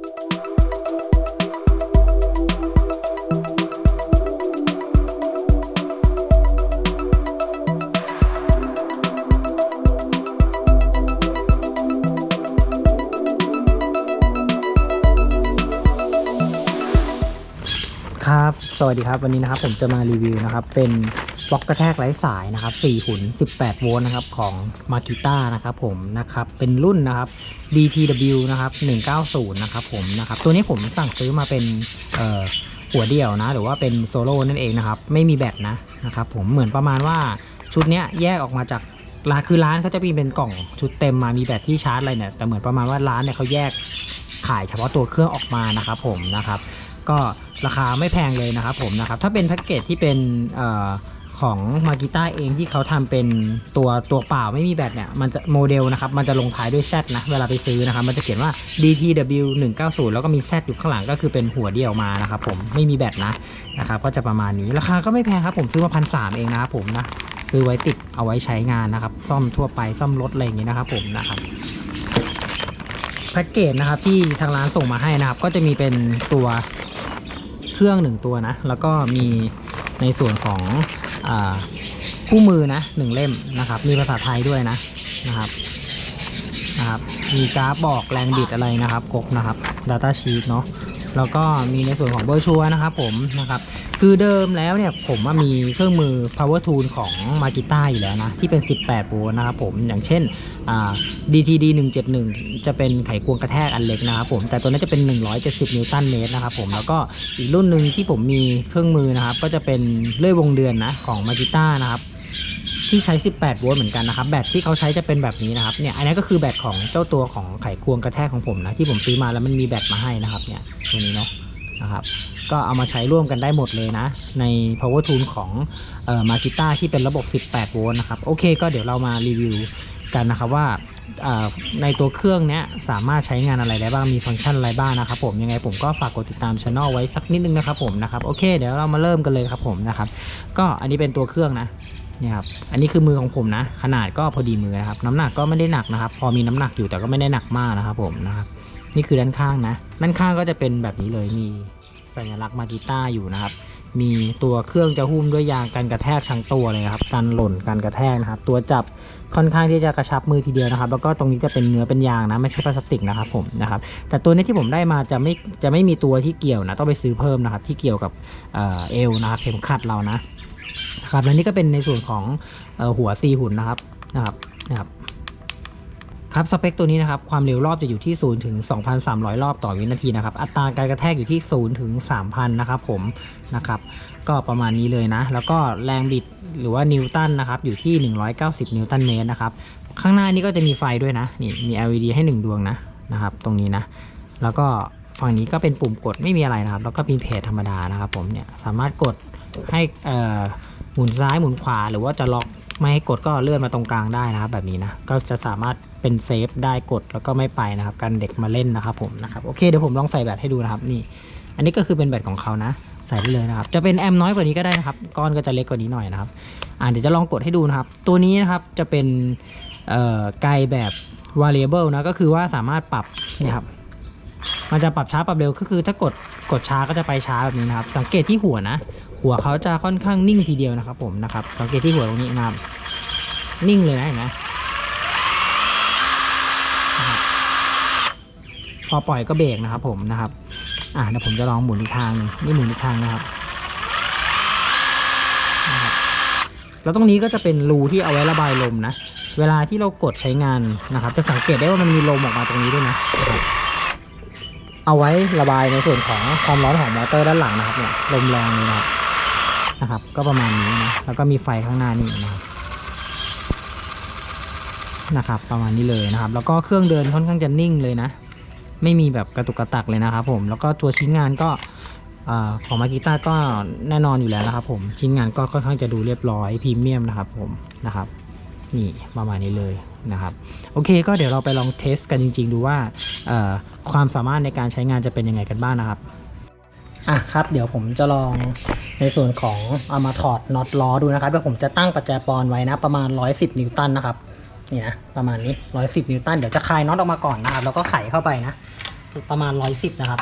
ครับ สวัสดีครับ วันนี้นะครับผมจะมารีวิวนะครับ เป็น บล็อกกระแทกไร้สายนะครับ4หุ่น18 โวลต์นะครับของ m a k i t a นะครับผมนะครับเป็นรุ่นนะครับ DTW นะครับ190 นะครับผมนะครับตัวนี้ผมสั่งซื้อมาเป็นหัวเดี่ยวนะ หรือว่าเป็นโซโล่นั่นเองนะครับ ไม่มีแบตนะนะครับผมเหมือนประมาณว่าชุดเนี้ยแยกออกมาจากร้านคือร้านเขาจะมีเป็นกล่องชุดเต็มมามีแบตที่ชาร์จอะไรเนี่ยแต่เหมือนประมาณว่าร้านเนี่ยเขาแยกขายเฉพาะตัวเครื่องออกมานะครับผมนะครับ ก็ราคาไม่แพงเลยนะครับผมนะครับถ้าเป็นแพ็กเกจที่เป็นเออ ของมากิต้าเองที่เขาทำเป็นตัวตัวเปล่าไม่มีแบตเนี่ยมันจะโมเดลนะครับมันจะลงท้ายด้วย Z นะเวลาไปซื้อนะครับมันจะเขียนว่า DTW 190แล้วก็มี Z อยู่ข้างหลังก็คือเป็นหัวเดียวมานะครับผมไม่มีแบตนะนะครับก็จะประมาณนี้ราคาก็ไม่แพงครับผมซื้อมาพันสเองนะครับผมนะซื้อไว้ติดเอาไว้ใช้งานนะครับ ซ่อมทั่วไปซ่อมรถอะไรอย่างงี้นะครับผมนะครับแพ็กเกจนะครับที่ทางร้านส่งมาให้นะครับ ก็จะมีเป็นตัวเครื่องหนึ่งตัวนะ แล้วก็มีในส่วนของ คู่มือนะหนึ่งเล่มนะครับ มีภาษาไทยด้วยนะนะครับนะครับมีกราฟบอกแรงบิดอะไรนะครับครบนะครับ Data Sheet เนาะแล้วก็มีในส่วนของเบอร์ชัวนะครับผมนะครับ คือเดิมแล้วเนี่ยผมมีเครื่องมือ power tool ของ m a g i t a อยู่แล้วนะ ที่เป็น 18 โวลต์นะครับผมอย่างเช่น DTD 171 จะเป็นไขควงกระแทกอันเล็กนะครับผม แต่ตัวนี้จะเป็น 170 นิวตันเมตรนะครับผม แล้วก็อีกรุ่นหนึ่งที่ผมมีเครื่องมือนะครับ ก็จะเป็นเลื่อยวงเดือนนะของ m a g i t a นะครับที่ใช้ 18 โวลต์เหมือนกันนะครับ แบตที่เขาใช้จะเป็นแบบนี้นะครับ เนี่ย อันนี้ก็คือแบตของเจ้าตัวของไขควงกระแทกของผมนะ ที่ผมซื้อมาแล้วมันมีแบตมาให้นะครับ เนี่ย ตัวนี้เนาะ นะครับก็เอามาใช้ร่วมกันได้หมดเลยนะ ใน power tool ของเอ่อมากิต้าที่เป็นระบบ 18 โวลต์นะครับ โอเค ก็เดี๋ยวเรามารีวิวกันนะครับว่าในตัวเครื่องนี้สามารถใช้งานอะไรได้บ้าง มีฟังก์ชันอะไรบ้างนะครับผม ยังไงผมก็ฝากกดติดตามช anel ไว้สักนิดนึงนะครับผมนะครับ โอเค เดี๋ยวเรามาเริ่มกันเลยครับผมนะครับ ก็อันนี้เป็นตัวเครื่องนะนี่ครับ อันนี้คือมือของผมนะ ขนาดก็พอดีมือนะครับ น้ำหนักก็ไม่ได้หนักนะครับ พอมีน้ำหนักอยู่แต่ก็ไม่ได้หนักมากนะครับผมนะครับ นี่คือด้านข้างนะ ด้านข้างก็จะเป็นแบบนี้เลย มีสัญลักษณ์มากิต้าอยู่นะครับ มีตัวเครื่องจะหุ้มด้วยยางกันกระแทกทั้งตัวเลยครับ กันหล่นกันกระแทกนะครับ ตัวจับค่อนข้างที่จะกระชับมือทีเดียวนะครับ แล้วก็ตรงนี้จะเป็นเนื้อเป็นยางนะ ไม่ใช่พลาสติกนะครับผมนะครับ แต่ตัวนี้ที่ผมได้มาจะไม่จะไม่มีตัวที่เกี่ยวนะ ต้องไปซื้อเพิ่มนะครับ ที่เกี่ยวกับเอวนะครับเข็มขัดเรานะนะครับ และนี่ก็เป็นในส่วนของออหัวซีหุ่นนะครับ นะครับ นะครับ ครับสเปคตัวนี้นะครับความเร็วรอบจะอยู่ที่ 0 ถึง 2,300 รอบต่อวินาทีนะครับอัตราการกระแทกอยู่ที่ 0 ถึง 3,000 นะครับผมนะครับก็ประมาณนี้เลยนะ แล้วก็แรงบิดหรือว่านิวตันนะครับอยู่ที่ 190 นิวตันเมตรนะครับข้างหน้านี่ก็จะมีไฟด้วยนะนี่มี LED ให้ 1 ดวงนะนะครับตรงนี้นะแล้วก็ฝั่งนี้ก็เป็นปุ่มกดไม่มีอะไรนะครับ แล้วก็มีเพจธรรมดานะครับผมเนี่ยสามารถกดให้เอ่อหมุนซ้ายหมุนขวา หรือว่าจะล็อกไม่ให้กดก็เลื่อนมาตรงกลางได้นะครับแบบนี้นะก็จะสามารถ เป็นเซฟได้กดแล้วก็ไม่ไปนะครับกันเด็กมาเล่นนะครับผมนะครับโอเคเดี๋ยวผมลองใส่แบตให้ดูนะครับนี่ อันนี้ก็คือเป็นแบตของเขานะใส่ได้เลยนะครับ จะเป็นแอมน้อยกว่านี้ก็ได้นะครับ ก้อนก็จะเล็กกว่านี้หน่อยนะครับอ่าเดี๋ยวจะลองกดให้ดูนะครับ ตัวนี้นะครับจะเป็นไกลแบบ variable นะก็คือว่าสามารถปรับนี่ครับมันจะปรับช้าปรับเร็วก็คือถ้ากดกดช้าก็จะไปช้าแบบนี้นะครับ สังเกตที่หัวนะ หัวเขาจะค่อนข้างนิ่งทีเดียวนะครับผมนะครับ สังเกตที่หัวตรงนี้นะครับ นิ่งเลยนะเห็นไหมนะครับ พอปล่อยก็เบรกนะครับผมนะครับ อะเดี๋ยวผมจะลองหมุนอีกทางนึงนี่หมุนอีกทางนะครับแล้วตรงนี้ก็จะเป็นรูที่เอาไว้ระบายลมนะ เวลาที่เรากดใช้งานนะครับ จะสังเกตได้ว่ามันมีลมออกมาตรงนี้ด้วยนะ เอาไว้ระบายในส่วนของความร้อนของมอเตอร์ด้านหลังนะครับเนี่ยลมแรงเลยนะครับนะครับ ก็ประมาณนี้นะ แล้วก็มีไฟข้างหน้านี่นะครับนะครับ ประมาณนี้เลยนะครับ แล้วก็เครื่องเดินค่อนข้างจะนิ่งเลยนะ ไม่มีแบบกระตุกกระตักเลยนะครับผมแล้วก็ตัวชิ้นงานก็ของมากิต้าก็แน่นอนอยู่แล้วนะครับผมชิ้นงานก็ค่อนข้างจะดูเรียบร้อยพรีเมียมนะครับผมนะครับนี่ประมาณนี้เลยนะครับโอเคก็เดี๋ยวเราไปลองเทสกันจริง ๆ ดูว่าความสามารถในการใช้งานจะเป็นยังไงกันบ้างนะครับอะครับเดี๋ยวผมจะลองในส่วนของเอามาถอดน็อตล้อดูนะครับเดี๋ยวผมจะตั้งปัจจัยปอนไว้นะประมาณ 110 นิวตันนะครับ นี่นะประมาณนี้ 110 นิวตันเดี๋ยวจะคลายน็อตออกมาก่อนนะครับแล้วก็ไขเข้าไปนะประมาณร้อยสิบนะครับ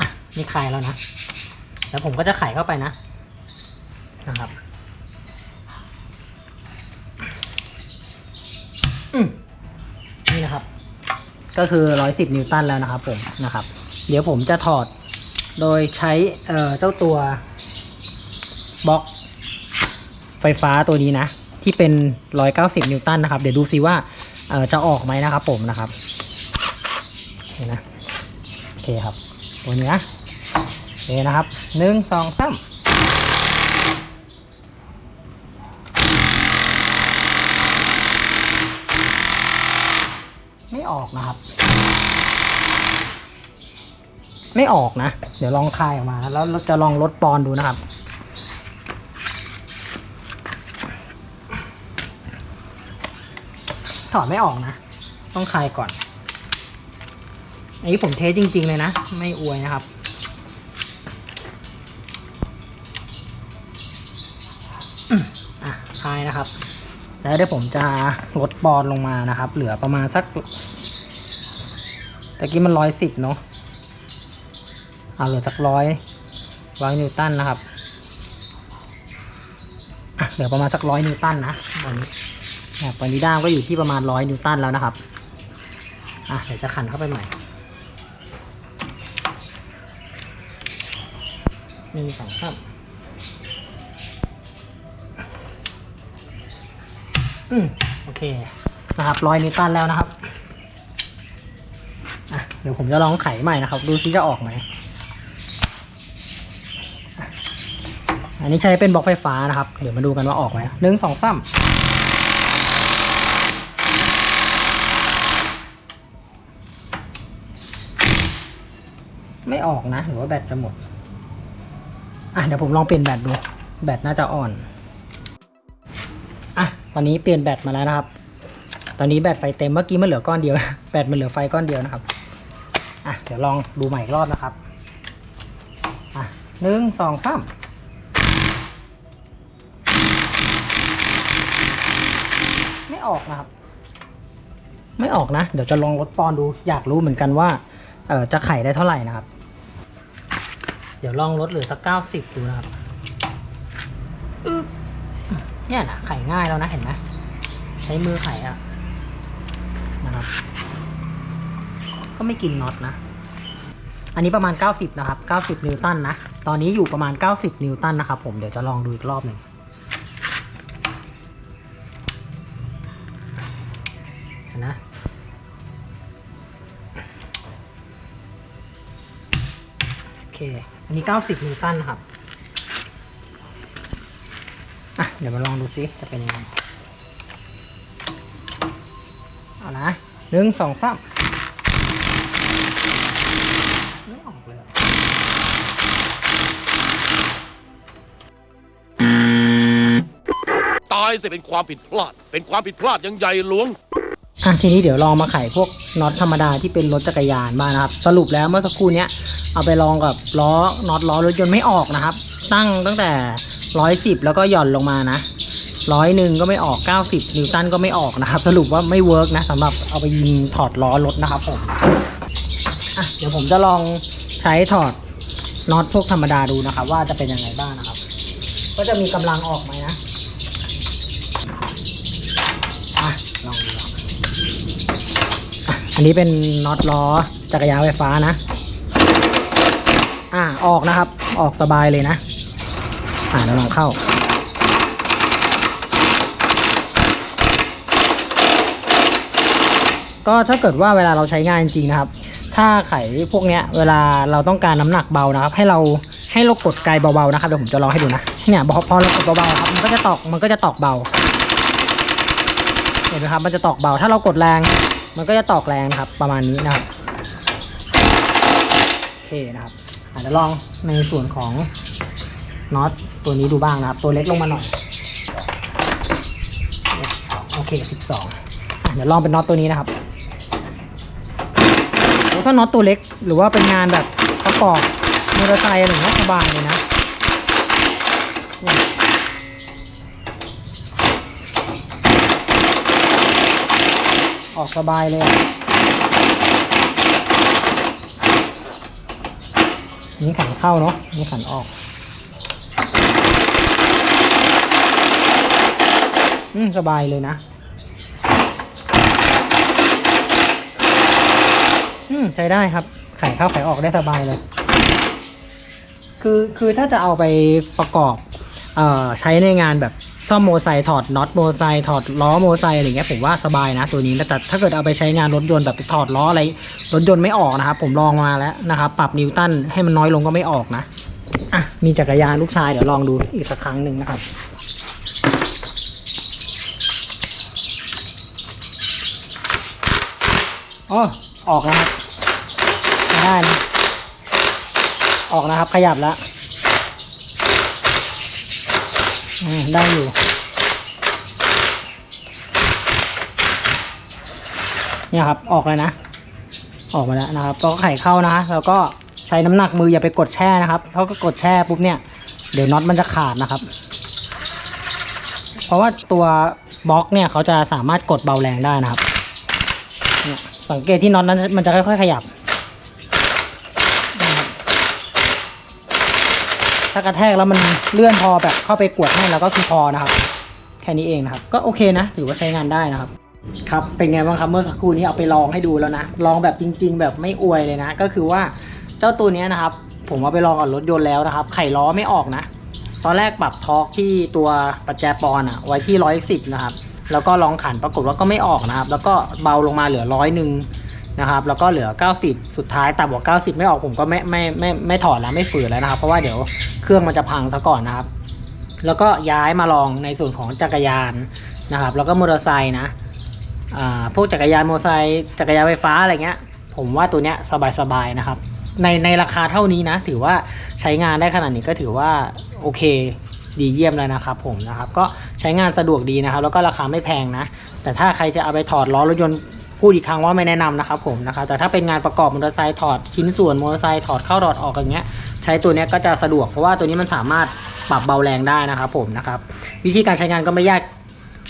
อะนี่คลายแล้วนะแล้วผมก็จะไขเข้าไปนะนะครับอืมนี่นะครับ ก็คือ 110 นิวตันแล้วนะครับผมนะครับ เดี๋ยวผมจะถอดโดยใช้เอ่อเจ้าตัวบล็อกไฟฟ้าตัวนี้นะ ที่เป็น 190 นิวตันนะครับ เดี๋ยวดูซิว่าจะออกไหมนะครับผมนะครับเห็นะโอเคครับ ตัวนี้นะโอเคนะครับหนึ่งสองสามไม่ออกนะครับ ไม่ออกนะ เดี๋ยวลองคลายออกมา แล้วเราจะลองลดปอนดูนะครับ อดไม่ออกนะ ต้องคลายก่อน อันนี้ผมเทสจริง ๆ เลยนะ ไม่อวยนะครับ อะคลายนะครับ แล้วเดี๋ยวผมจะลดปอนลงมานะครับ เหลือประมาณสักตะกี้มันร้อยสิบเนาะเอาเหลือสักร้อยร้อยนิวตันนะครับอะเหลือประมาณสักร้อยนิวตันนะตอนนี้ เนี่ยปนิด้ามก็อยู่ที่ประมาณร้อยนิวตันแล้วนะครับ อะเดี๋ยวจะขันเข้าไปใหม่หนึ่งสองสามอืมโอเคนะครับร้อยนิวตันแล้วนะครับอะเดี๋ยวผมจะลองไขใหม่นะครับ ดูซิจะออกไหมอันนี้ใช้เป็นบล็อกไฟฟ้านะครับ เดี๋ยวมาดูกันว่าออกไหมหนึ่งสองสาม ไม่ออกนะหรือว่าแบตจะหมด อะเดี๋ยวผมลองเปลี่ยนแบตดู แบตน่าจะอ่อน อะตอนนี้เปลี่ยนแบตมาแล้วนะครับ ตอนนี้แบตไฟเต็มเมื่อกี้มันเหลือก้อนเดียวแบตมันเหลือไฟก้อนเดียวนะครับ อะเดี๋ยวลองดูใหม่อีกรอบนะครับ อะหนึ่งสองสามไม่ออกนะครับ ไม่ออกนะ เดี๋ยวจะลองลดปอนดู อยากรู้เหมือนกันว่าเออจะไขได้เท่าไหร่นะครับ เดี๋ยวลองลดเหลือสักเก้าสิบดูนะครับอึเนี่ยนะไขง่ายแล้วนะเห็นไหมใช้มือไขอะนะครับ ก็ไม่กินน็อตนะ อันนี้ประมาณ 90 นะครับ 90 นิวตันนะ ตอนนี้อยู่ประมาณ 90 นิวตันนะครับผมเดี๋ยวจะลองดูอีกรอบหนึ่งนะโอเค อันนี้ 90นิวตันนะครับ อะ เดี๋ยวมาลองดูซิจะเป็นยังไง เอานะหนึ่งสองสามไม่ออกเลยอะตายสิเป็นความผิดพลาด เป็นความผิดพลาดอยังใหญ่หลวง อะทีนี้เดี๋ยวลองมาไขพวกน็อตธรรมดาที่เป็นรถจักรยานมางนะครับ สรุปแล้วเมื่อสักครู่เนี้ยเอาไปลองกับล้อน็อตล้อรถยนต์ไม่ออกนะครับ ตั้งตั้งแต่ร้อยสิบแล้วก็หย่อนลงมานะร้อยหนึ่งก็ไม่ออก 90 นิวตันก็ไม่ออกนะครับ สรุปว่าไม่เวิร์กนะสำหรับเอาไปยิงถอดล้อรถนะครับผมอะเดี๋ยวผมจะลองใช้ถอดน็อตพวกธรรมดาดูนะครับ ว่าจะเป็นยังไงบ้างนะครับ ก็จะมีกำลังออกไหมนะลองดูครับ อันนี้เป็นน็อตล้อจักรยานไฟฟ้านะ อ่าออกนะครับ ออกสบายเลยนะ อ่าแล้วลองเข้า ก็ถ้าเกิดว่าเวลาเราใช้งานจริงนะครับ ถ้าไขพวกเนี้ย เวลาเราต้องการน้ำหนักเบานะครับ ให้เราให้เรากดไกลเบาๆนะครับเดี๋ยวผมจะลองให้ดูนะเนี่ยพอเรากดเบาๆครับมันก็จะตอกมันก็จะตอกเบาเห็นไหมครับมันจะตอกเบา ถ้าเรากดแรง มันก็จะตอกแรงครับประมาณนี้นะครับโอเคนะครับอะเดี๋ยวลองในส่วนของน็อตตัวนี้ดูบ้างนะครับ ตัวเล็กลงมาหน่อยโอเคสิบสองเดี๋ยวลองเป็นน็อตตัวนี้นะครับโอ้ถ้าน็อตตัวเล็กหรือว่าเป็นงานแบบประกอบมอเตอร์ไซค์อะไรอย่างเงี้ยสบายเลยนะ ออกสบายเลย นี่ขันเข้าเนาะนี่ขันออก อืม สบายเลยนะ อืม ใช้ได้ครับ ไข่เข้าไข่ออกได้สบายเลย คือ คือถ้าจะเอาไปประกอบ เอ่อ ใช้ในงานแบบ ซ่อมโมไซค์ถอดน็อตโมไซค์ถอดล้อโมไซค์อะไรเงี้ยผมว่าสบายนะตัวนี้แต่ถ้าเกิดเอาไปใช้งานรถยนต์แบบถอดล้ออะไรรถยนต์ไม่ออกนะครับผมลองมาแล้วนะครับปรับนิวตันให้มันน้อยลงก็ไม่ออกนะอะมีจักรยานลูกชายเดี๋ยวลองดูอีกสักครั้งหนึ่งนะครับอ๋อออกนะครับได้นะออกนะครับขยับแล้วอืม ได้อยู่เนี่ยครับออกเลยนะ ออกมาแล้วนะครับ ก็ไข่เข้านะแล้วก็ใช้น้ำหนักมืออย่าไปกดแช่นะครับเพราะก็กดแช่ปุ๊บเนี่ยเดี๋ยวน็อตมันจะขาดนะครับ เพราะว่าตัวบล็อกเนี่ยเขาจะสามารถกดเบาแรงได้นะครับสังเกตที่น็อตนั้นมันจะค่อยๆขยับ ถ้ากระแทกแล้วมันเลื่อนพอแบบเข้าไปกวดให้แล้วก็คือพอนะครับ แค่นี้เองนะครับ ก็โอเคนะ ถือว่าใช้งานได้นะครับ ครับ เป็นไงบ้างครับเมื่อสักครู่นี้เอาไปลองให้ดูแล้วนะ ลองแบบจริง ๆ แบบไม่อวยเลยนะ ก็คือว่าเจ้าตัวนี้นะครับ ผมเอาไปลองกับรถยนต์แล้วนะครับ ไขล้อไม่ออกนะ ตอนแรกปรับทอร์กที่ตัวปัจแจปอนอะไว้ที่ร้อยสิบนะครับ แล้วก็ลองขันปรากฏว่าก็ไม่ออกนะครับ แล้วก็เบาลงมาเหลือร้อยหนึ่ง นะครับ แล้วก็เหลือ 90 สุดท้ายแต่บอก90 ไม่ออกผมก็ไม่ไม่ไม่ไม่ถอดแล้วไม่ฝืนแล้วนะครับ เพราะว่าเดี๋ยวเครื่องมันจะพังซะก่อนนะครับ แล้วก็ย้ายมาลองในส่วนของจักรยานนะครับ แล้วก็มอเตอร์ไซค์นะอ่าพวกจักรยานมอเตอร์ไซค์จักรยานไฟฟ้าอะไรเงี้ย ผมว่าตัวเนี้ยสบายๆนะครับ ในในราคาเท่านี้นะ ถือว่าใช้งานได้ขนาดนี้ก็ถือว่าโอเคดีเยี่ยมเลยนะครับผมนะครับ ก็ใช้งานสะดวกดีนะครับ แล้วก็ราคาไม่แพงนะ แต่ถ้าใครจะเอาไปถอดล้อรถยนต์ พูดอีกครั้งว่าไม่แนะนำนะครับผมนะครับแต่ถ้าเป็นงานประกอบมอเตอร์ไซค์ถอดชิ้นส่วนมอเตอร์ไซค์ถอดเข้าถอดออกอย่างเงี้ย ใช้ตัวนี้ก็จะสะดวกเพราะว่าตัวนี้มันสามารถปรับเบาแรงได้นะครับผมนะครับวิธีการใช้งานก็ไม่ยาก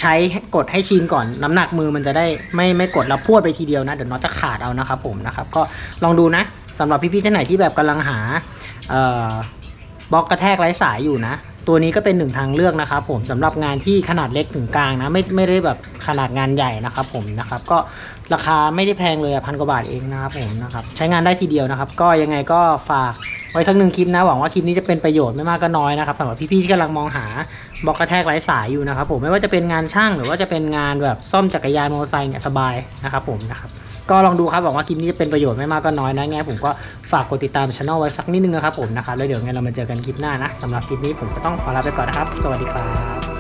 ใช้กดให้ชินก่อนน้ำหนักมือมันจะได้ไม่ไม่กดแล้วพวดไปทีเดียวนะ เดี๋ยวน็อตจะขาดเอานะครับผมนะครับก็ลองดูนะสำหรับพี่ๆท่านไหนที่แบบกำลังหาบล็อกกระแทกไร้สายอยู่นะ ตัวนี้ก็เป็นหนึ่งทางเลือกนะครับผมสำหรับงานที่ขนาดเล็กถึงกลางนะไม่ไม่ได้แบบขนาดงานใหญ่นะครับผมนะครับก็ราคาไม่ได้แพงเลยพันกว่าบาทเองนะครับผมนะครับใช้งานได้ทีเดียวนะครับ ก็ยังไงก็ฝากไว้สักหนึ่งคลิปนะหวังว่าคลิปนี้จะเป็นประโยชน์ไม่มากก็น้อยนะครับสำหรับพี่ๆที่กำลังมองหาบล็อกกระแทกไร้สายอยู่นะครับผมไม่ว่าจะเป็นงานช่างหรือว่าจะเป็นงานแบบซ่อมจักรยานมอเตอร์ไซค์เนี่ยสบายนะครับผมนะครับ ก็ลองดูครับหวังว่าคลิปนี้จะเป็นประโยชน์ไม่มากก็น้อยนะไงผมก็ฝากกดติดตามช่องไว้สักนิดนึงนะครับผมนะครับแล้วเดี๋ยวไงเรามาเจอกันคลิปหน้านะสำหรับคลิปนี้ผมก็ต้องขอลาไปก่อนนะครับ สวัสดีครับ